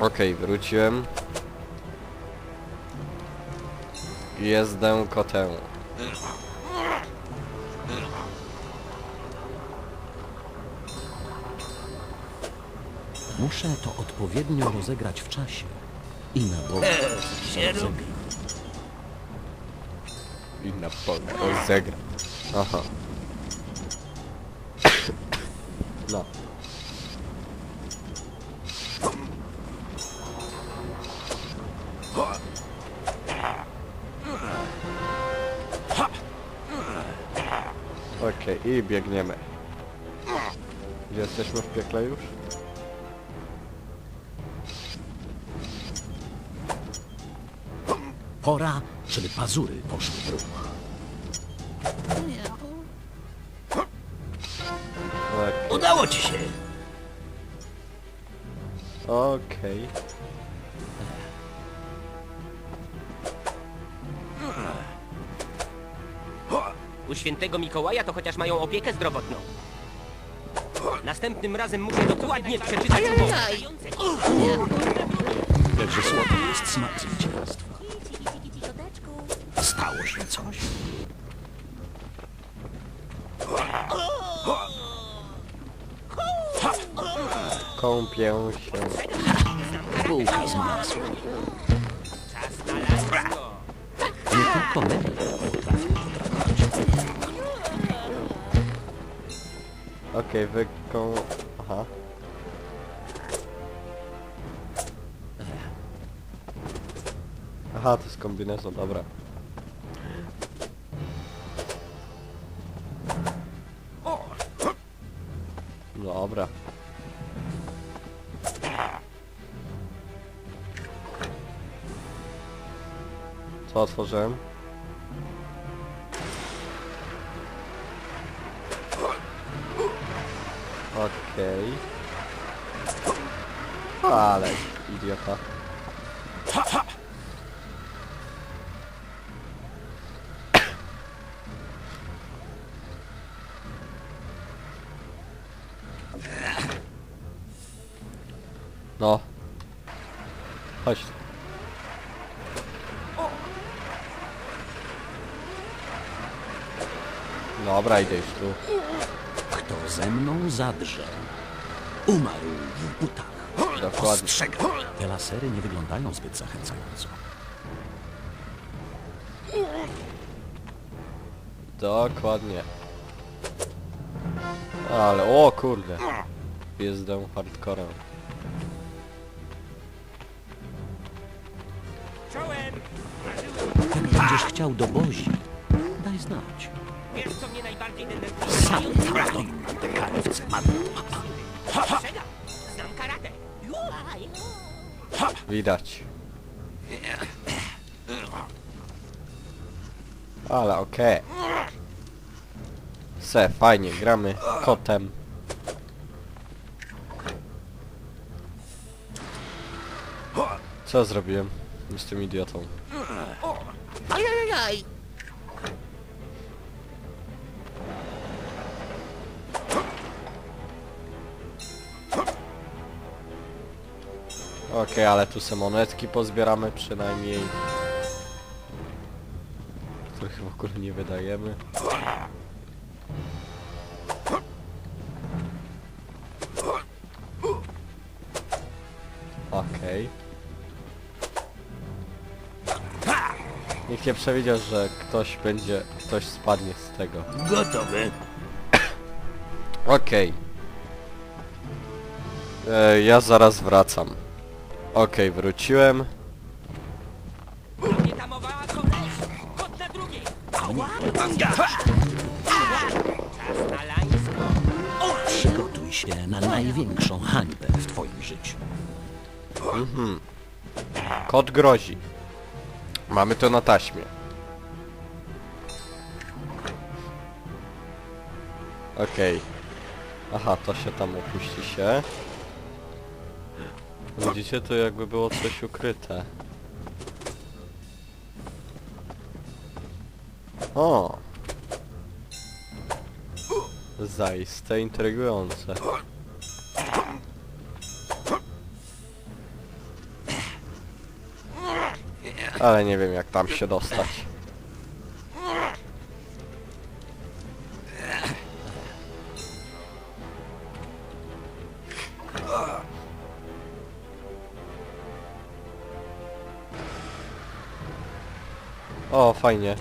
Okej, wróciłem. Jezdę kotę. Muszę to odpowiednio rozegrać w czasie. I na Boga Się robi. I na pole rozegra. Aha. No. I biegniemy. Gdzie jesteśmy w piekle już? Pora, żeby pazury poszły w ruch. Okej. Udało ci się. Okej. U świętego Mikołaja to chociaż mają opiekę zdrowotną. Następnym razem muszę dokładnie przeczytać umowę. Jakże słodki jest smak zwycięstwa. Stało się coś? Kąpię się. Bułka z masłem. Czas na lasko. Nie tylko Okej, wy ką... Aha. Aha, to jest kombinezon, dobra. Dobra. Co otworzyłem? Okej. Ale idiota. No. Chodź. Dobra, idę już tu. Kto ze mną zadrze, umarł w butach. Dokładnie. Ostrzegam. Te lasery nie wyglądają zbyt zachęcająco. Dokładnie. Ale, o kurde. Jezdę hardcorem. Jak będziesz chciał do Bozi, daj znać. Wiesz co mnie najbardziej denerwuje? Sam mam. Przegam. Znam karate. Widać. Ale okej. Se, fajnie, gramy kotem. Co zrobiłem z tym idiotą? Ajajaj. Okej, ale tu se monetki pozbieramy przynajmniej. Których w ogóle nie wydajemy. Okej. Nikt nie przewidział, że ktoś będzie, ktoś spadnie z tego. Gotowy. Okej. E, Ja zaraz wracam. Okej, wróciłem. Nie tamowała koleś. Kot na drugiej. Czas na lańsko. Przygotuj się na największą hańbę w twoim życiu. Kot grozi. Mamy to na taśmie. Okej. Aha, to się tam opuści się. Widzicie, to jakby było coś ukryte. O! Zaiste intrygujące. Ale nie wiem jak tam się dostać. O, fajnie.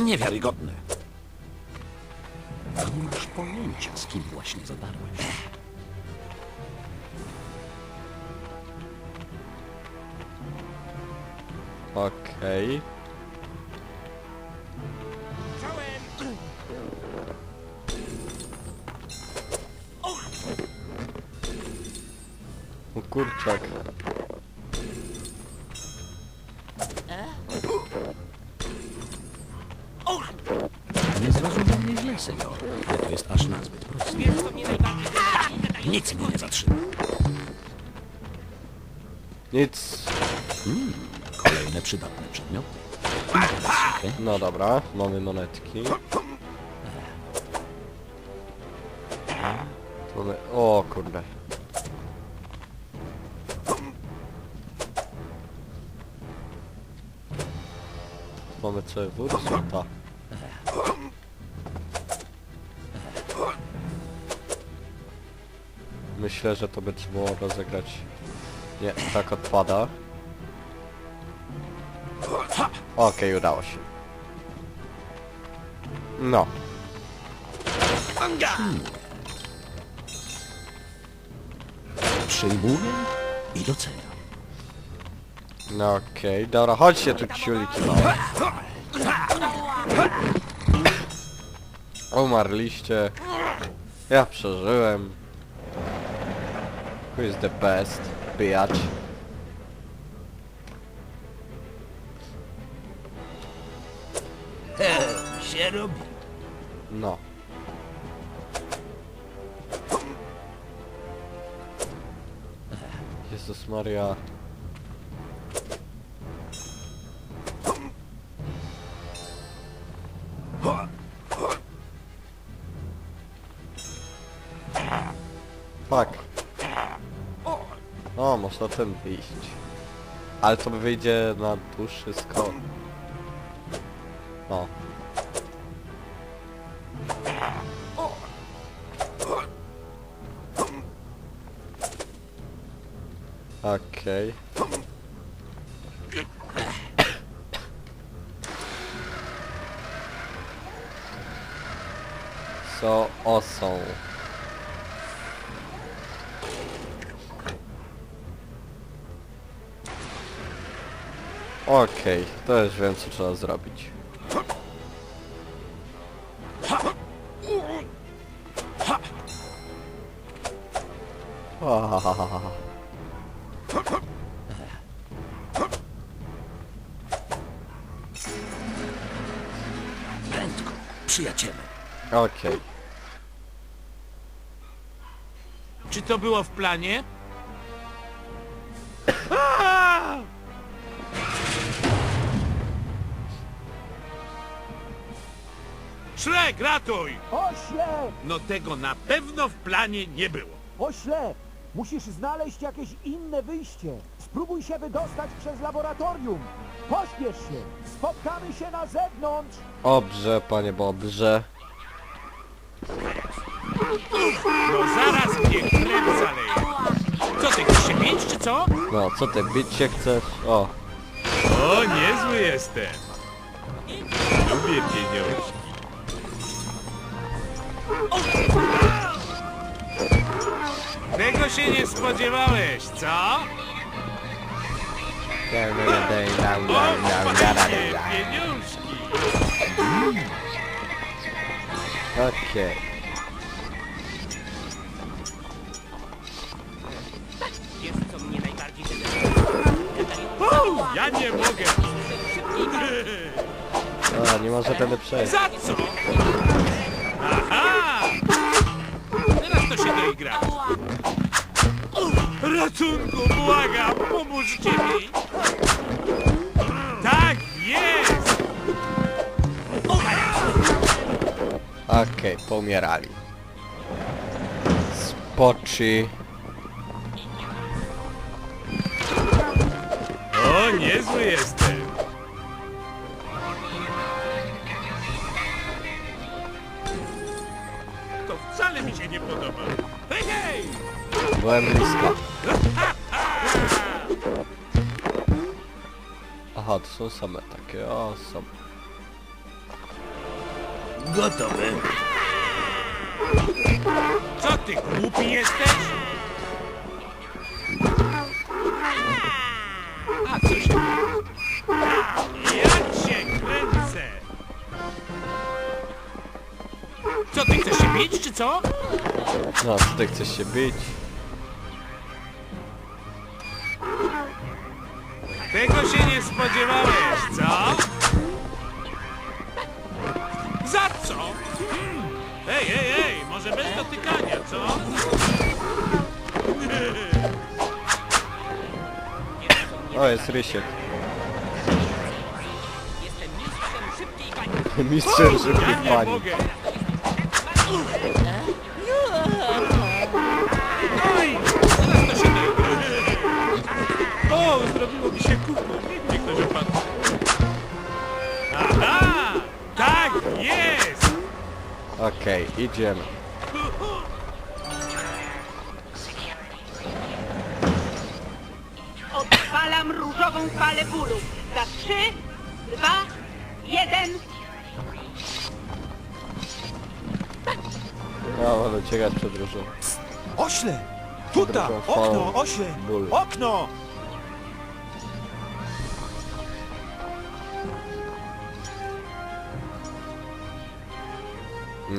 Niewiarygodne. Nie masz pojęcia, z kim właśnie zadarłeś. Okej. Czołem! Kurczak. Nie zrozumiał mnie źle, senior. Ale to jest aż nazbyt proste. Nic mnie nie zatrzyma. Nic. Kolejne przydatne przedmioty. No dobra, mamy monetki. Mamy... O kurde. Mamy CW do złota. Myślę, że to by trzeba było rozegrać. Nie, tak odpada. Okej, udało się. No. Przyjmuję i doceniam. No okej, dobra, chodźcie tu ciuliki małe. Umarliście. Ja przeżyłem. Who is the best? Bitch. Się robi. No. Jezus Maria. Fuck. O, można ten wyjść. Ale to wyjdzie na dłuższy skok. O. Okej. So awesome. Okej, to już wiem co trzeba zrobić. Prędko, przyjaciele. Okej. Czy to było w planie? Szrek, ratuj! Ośle! No tego na pewno w planie nie było. Ośle! Musisz znaleźć jakieś inne wyjście. Spróbuj się wydostać przez laboratorium. Pośpiesz się. Spotkamy się na zewnątrz. Obrze, panie Bobrze. No zaraz mnie krew zaleje. Co ty, chcesz się bić, czy co? No, co ty, bić się chcesz? O, O, niezły jestem. Lubię pieniążki. Tego się nie spodziewałeś, co? O, panie, pieniążki. okej. Wiesz, co mnie najbardziej denerwuje? Ja nie mogę. A, nie może tędy przejść. Za co? Się doigra. Ratunku, błagam, pomóżcie mi. Tak, jest! Okej, pomierali. Poci. O, niezły jestem. To wcale mi się nie podoba. Byłem blisko. Aha, to są same takie, o, są. Gotowy. Co ty, głupi jesteś? Co ty, chcesz się bić, czy co? No, tutaj chcesz się bić. Tego się nie spodziewałeś, co? Za co? Hmm. Ej, ej, ej, może bez dotykania, co? O, jest Rysiek. Jestem mistrzem szybkiej bani. Mistrzem Ja szybkich nie pani. mogę. Zrobiło mi się kuchno. Niech ktoś opadł. Aha! Tak jest! Okej, idziemy. Odpalam różową falę bólu. Za trzy, dwa, jeden. Ja wolę uciekać przed różą. Ośle! Tuta! Drugą falą Okno! Ośle! Okno!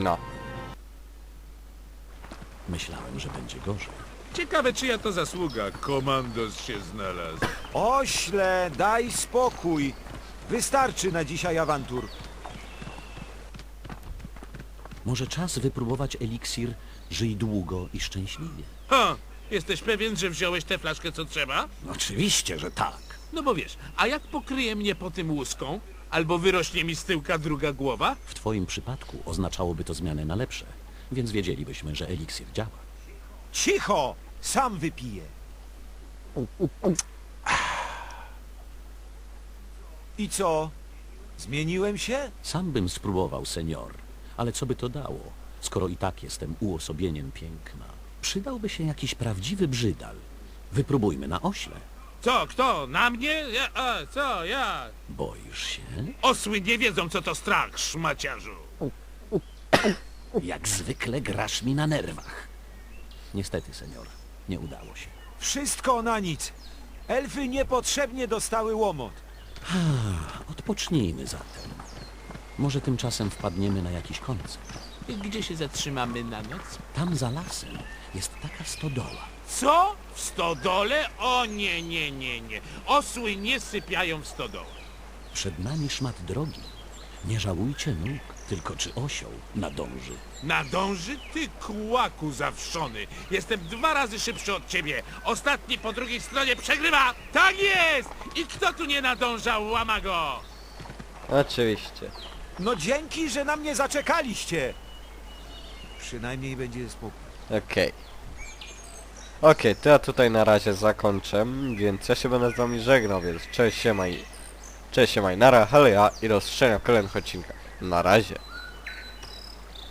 No. Myślałem, że będzie gorzej. Ciekawe, czyja to zasługa. Komandos się znalazł. Ośle! Daj spokój! Wystarczy na dzisiaj awantur. Może czas wypróbować eliksir Żyj długo i szczęśliwie. Ha! Jesteś pewien, że wziąłeś tę flaszkę, co trzeba? Oczywiście, że tak. No bo wiesz, a jak pokryje mnie po tym łuską? Albo wyrośnie mi z tyłka druga głowa? W twoim przypadku oznaczałoby to zmianę na lepsze, więc wiedzielibyśmy, że eliksir działa. Cicho! Sam wypiję. I co? Zmieniłem się? Sam bym spróbował, senior, ale co by to dało, skoro i tak jestem uosobieniem piękna? Przydałby się jakiś prawdziwy brzydal. Wypróbujmy na ośle. Co, kto? Na mnie? Ja, a, co, ja? Boisz się? Osły nie wiedzą, co to strach, szmaciarzu. Jak zwykle grasz mi na nerwach. Niestety, senior, nie udało się. Wszystko na nic. Elfy niepotrzebnie dostały łomot. Odpocznijmy zatem. Może tymczasem wpadniemy na jakiś koncert. Gdzie się zatrzymamy na noc? Tam za lasem jest taka stodoła. Co? W stodole? O nie, nie, nie, nie. Osły nie sypiają w stodole. Przed nami szmat drogi. Nie żałujcie nóg, tylko czy osioł nadąży. Nadąży ty kłaku zawszony. Jestem dwa razy szybszy od ciebie. Ostatni po drugiej stronie przegrywa. Tak jest! I kto tu nie nadążał, łama go? Oczywiście. No dzięki, że na mnie zaczekaliście. Przynajmniej będzie spokój. Okej. Okej, to ja tutaj na razie zakończę, więc ja się będę z wami żegnał, więc cześć, siemaj. Cześć, siemaj, nara, haleja i do zobaczenia w kolejnych odcinkach. Na razie.